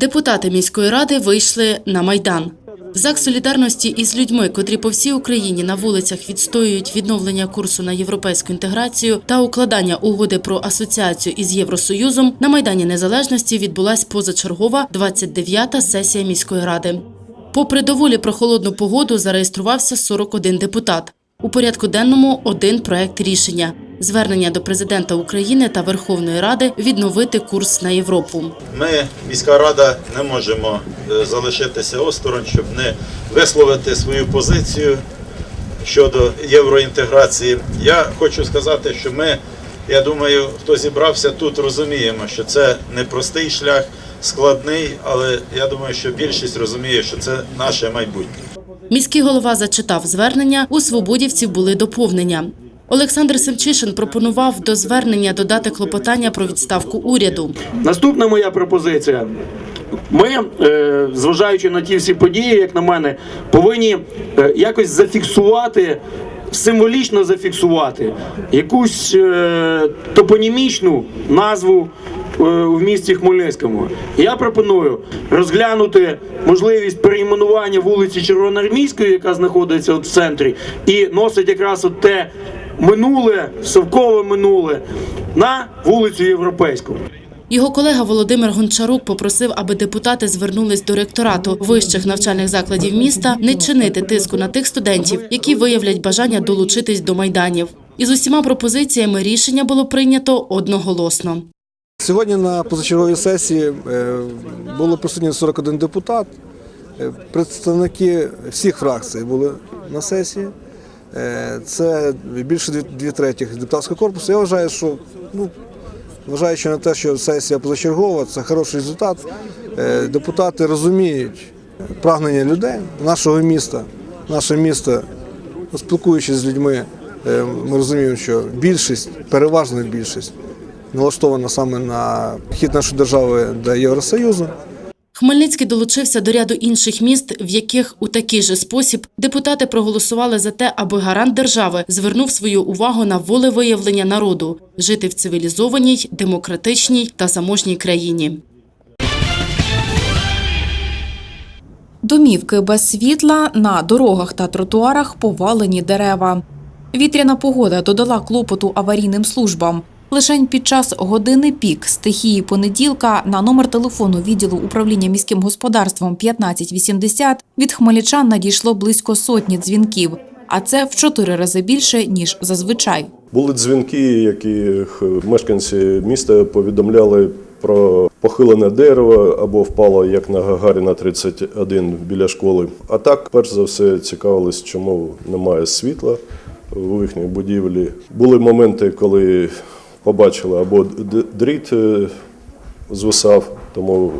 Депутати міської ради вийшли на майдан. В ЗАГ солідарності із людьми, котрі по всій Україні на вулицях відстоюють відновлення курсу на європейську інтеграцію та укладання угоди про асоціацію із Євросоюзом, на майдані Незалежності відбулась позачергова 29-та сесія міської ради. Попри доволі прохолодну погоду, зареєструвався 41 депутат. У порядку денному один проект рішення звернення до президента України та Верховної Ради відновити курс на Європу. Ми, міська рада, не можемо е, залишитися осторонь, щоб не висловити свою позицію щодо євроінтеграції. Я хочу сказати, що ми, я думаю, хто зібрався тут, розуміємо, що це непростий шлях, складний, але я думаю, що більшість розуміє, що це наше майбутнє. Міський голова зачитав звернення. У свободівців були доповнення. Олександр Семчишин пропонував до звернення додати клопотання про відставку уряду. Наступна моя пропозиція. Ми, е, зважаючи на ті всі події, як на мене, повинні е, якось зафіксувати, символічно зафіксувати якусь е, топонімічну назву в місті Хмельницькому. Я пропоную розглянути можливість перейменування вулиці Червоноармійської, яка знаходиться от в центрі, і носить якраз от те минуле, совкове минуле, на вулицю Європейську. Його колега Володимир Гончарук попросив, аби депутати звернулись до ректорату вищих навчальних закладів міста не чинити тиску на тих студентів, які виявлять бажання долучитись до майданів. Із усіма пропозиціями рішення було прийнято одноголосно. Сьогодні на позачерговій сесії е, було присутні 41 депутат. Е, Представники всіх фракцій були на сесії. Е, Це більше дві, третіх депутатського корпусу. Я вважаю, що ну, вважаючи на те, що сесія позачергова, це хороший результат. Депутати розуміють прагнення людей нашого міста. Наше місто, спілкуючись з людьми, ми розуміємо, що більшість, переважна більшість налаштована саме на хід нашої держави до Євросоюзу. Хмельницький долучився до ряду інших міст, в яких у такий же спосіб депутати проголосували за те, аби гарант держави звернув свою увагу на волевиявлення народу жити в цивілізованій, демократичній та заможній країні. Домівки без світла на дорогах та тротуарах повалені дерева. Вітряна погода додала клопоту аварійним службам. Лишень під час години пік стихії понеділка на номер телефону відділу управління міським господарством 1580 від хмельничан надійшло близько сотні дзвінків, а це в чотири рази більше ніж зазвичай. Були дзвінки, яких мешканці міста повідомляли про похилене дерево або впало як на Гагаріна 31 біля школи. А так, перш за все, цікавились, чому немає світла у їхній будівлі. Були моменти, коли побачили або дріт е, звисав, тому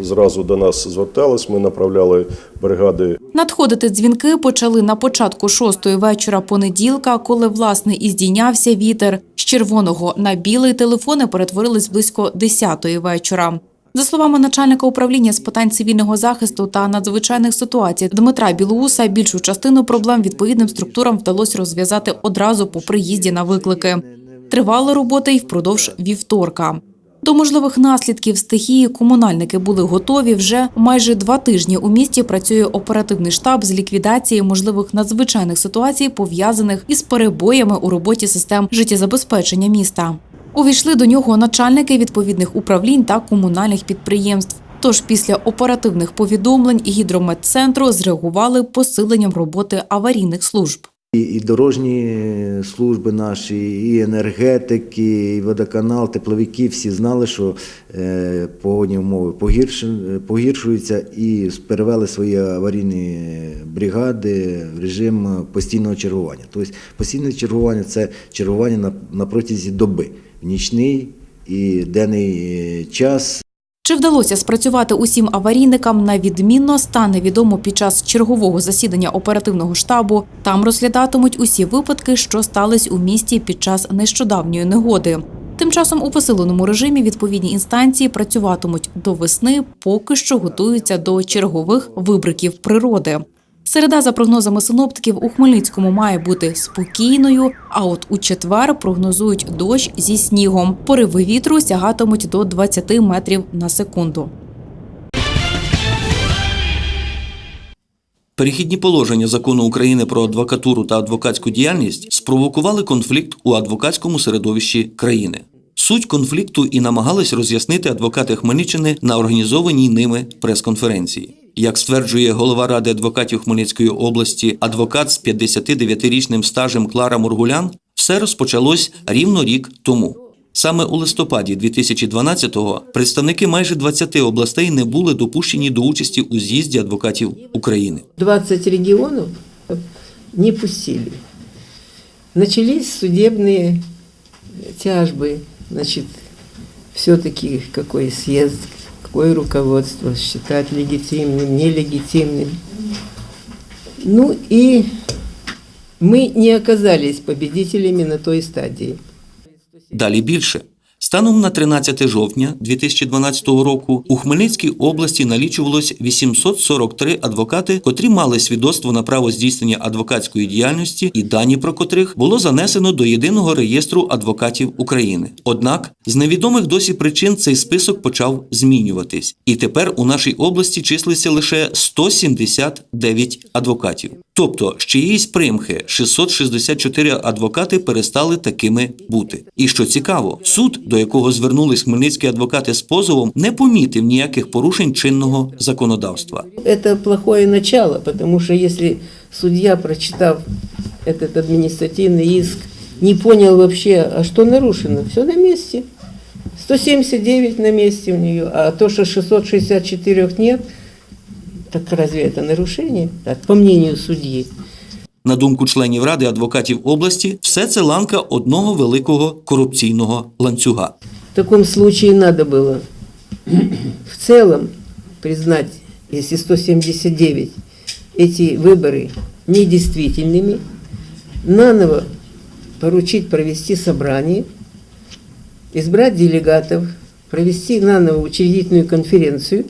зразу до нас звертались, ми направляли бригади Надходити дзвінки почали на початку шостої вечора понеділка, коли власне і здійнявся вітер. З червоного на білий телефони перетворились близько десятої вечора. За словами начальника управління з питань цивільного захисту та надзвичайних ситуацій Дмитра Білоуса, більшу частину проблем відповідним структурам вдалося розв'язати одразу по приїзді на виклики. Тривали роботи й впродовж вівторка. До можливих наслідків стихії комунальники були готові вже майже два тижні. У місті працює оперативний штаб з ліквідації можливих надзвичайних ситуацій, пов'язаних із перебоями у роботі систем життєзабезпечення міста. Увійшли до нього начальники відповідних управлінь та комунальних підприємств. Тож після оперативних повідомлень гідрометцентру зреагували посиленням роботи аварійних служб. І, і дорожні служби наші, і енергетики, і водоканал, тепловики всі знали, що е, погодні умови погірш- погіршуються і перевели свої аварійні бригади в режим постійного чергування. Тобто постійне чергування це чергування на, на протязі доби, в нічний і денний е, час. Чи вдалося спрацювати усім аварійникам на відмінно стане відомо під час чергового засідання оперативного штабу. Там розглядатимуть усі випадки, що стались у місті під час нещодавньої негоди. Тим часом у посиленому режимі відповідні інстанції працюватимуть до весни, поки що готуються до чергових вибриків природи. Середа, за прогнозами синоптиків, у Хмельницькому має бути спокійною. А от у четвер прогнозують дощ зі снігом. Пориви вітру сягатимуть до 20 метрів на секунду. Перехідні положення закону України про адвокатуру та адвокатську діяльність спровокували конфлікт у адвокатському середовищі країни. Суть конфлікту і намагались роз'яснити адвокати Хмельниччини на організованій ними прес-конференції Як стверджує голова ради адвокатів Хмельницької області, адвокат з 59-річним стажем Клара Мургулян, все розпочалось рівно рік тому. Саме у листопаді 2012-го представники майже 20 областей не були допущені до участі у з'їзді адвокатів України. 20 регионов не пустили. Начались судебные тяжбы. Значит, все-таки какой съезд, какое руководство считать легитимным, нелегитимным. Ну и мы не оказались победителями на той стадии. Далі більше. Станом на 13 жовтня 2012 року у Хмельницькій області налічувалось 843 адвокати, котрі мали свідоцтво на право здійснення адвокатської діяльності, і дані про котрих було занесено до єдиного реєстру адвокатів України. Однак з невідомих досі причин цей список почав змінюватись, і тепер у нашій області числиться лише 179 адвокатів. Тобто, з чиїсь примхи 664 адвокати перестали такими бути. І що цікаво, суд, до якого звернулись хмельницькі адвокати з позовом, не помітив ніяких порушень чинного законодавства. Это плохое начало, потому что если судья, прочитав этот административный иск, не понял вообще, а что нарушено, все на месте. 179 на месте у нее, а то, что 664 нет, так разве это нарушение? Так, по мнению судьи. На думку членів ради адвокатів області, все це ланка одного великого корупційного ланцюга. В таком случае надо было в целом признать, если 179 эти выборы недействительными, наново поручить провести собрание, избрать делегатов, провести наново учредительную конференцию,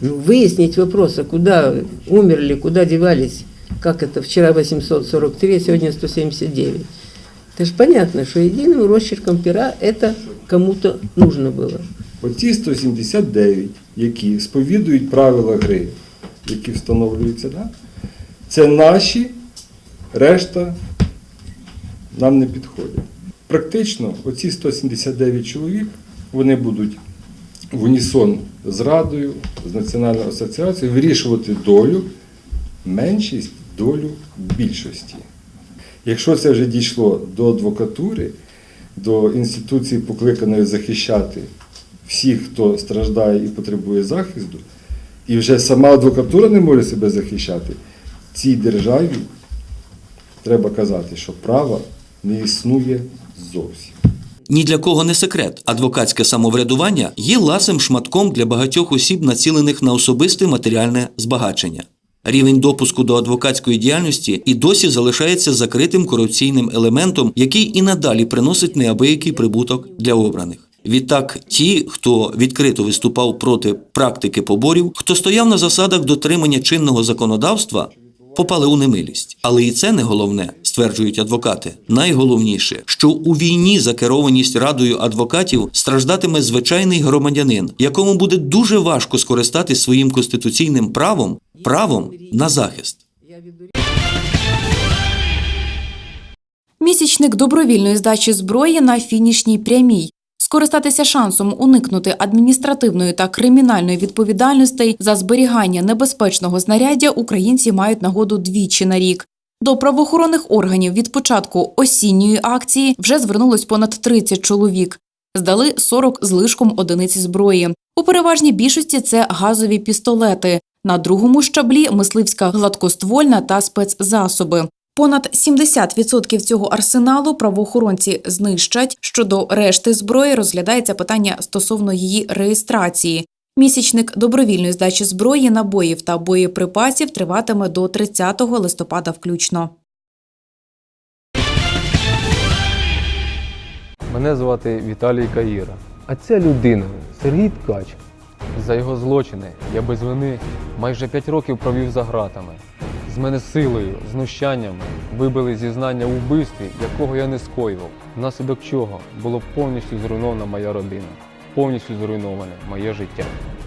ну, выяснить вопрос, а куда умерли, куда девались, как это вчера 843, а сегодня 179. Это же понятно, что единым росчерком пера это кому-то нужно было. Оці 179, які сповідують правила гри, які встановлюються, да? це наші, решта нам не підходять. Практично оці 179 чоловік вони будуть в унісон з Радою, з Національною асоціацією вирішувати долю, меншість, долю більшості. Якщо це вже дійшло до адвокатури, до інституції, покликаної захищати всіх, хто страждає і потребує захисту, і вже сама адвокатура не може себе захищати, цій державі треба казати, що права не існує зовсім. Ні для кого не секрет, адвокатське самоврядування є ласим шматком для багатьох осіб, націлених на особисте матеріальне збагачення. Рівень допуску до адвокатської діяльності і досі залишається закритим корупційним елементом, який і надалі приносить неабиякий прибуток для обраних. Відтак, ті, хто відкрито виступав проти практики поборів, хто стояв на засадах дотримання чинного законодавства, попали у немилість. Але і це не головне, стверджують адвокати. Найголовніше, що у війні за керованість радою адвокатів страждатиме звичайний громадянин, якому буде дуже важко скористатись своїм конституційним правом, правом на захист. Місячник добровільної здачі зброї на фінішній прямій. Скористатися шансом уникнути адміністративної та кримінальної відповідальностей за зберігання небезпечного знаряддя українці мають нагоду двічі на рік. До правоохоронних органів від початку осінньої акції вже звернулось понад 30 чоловік. Здали 40 з лишком одиниць зброї. У переважній більшості це газові пістолети. На другому щаблі мисливська гладкоствольна та спецзасоби. Понад 70% цього арсеналу правоохоронці знищать. Щодо решти зброї розглядається питання стосовно її реєстрації. Місячник добровільної здачі зброї, набоїв та боєприпасів триватиме до 30 листопада включно. Мене звати Віталій Каїра. А ця людина Сергій Ткач. За його злочини я без вини майже 5 років провів за ґратами. З мене силою, знущаннями вибили зізнання у вбивстві, якого я не скоював, внаслідок чого було повністю зруйнована моя родина, повністю зруйноване моє життя.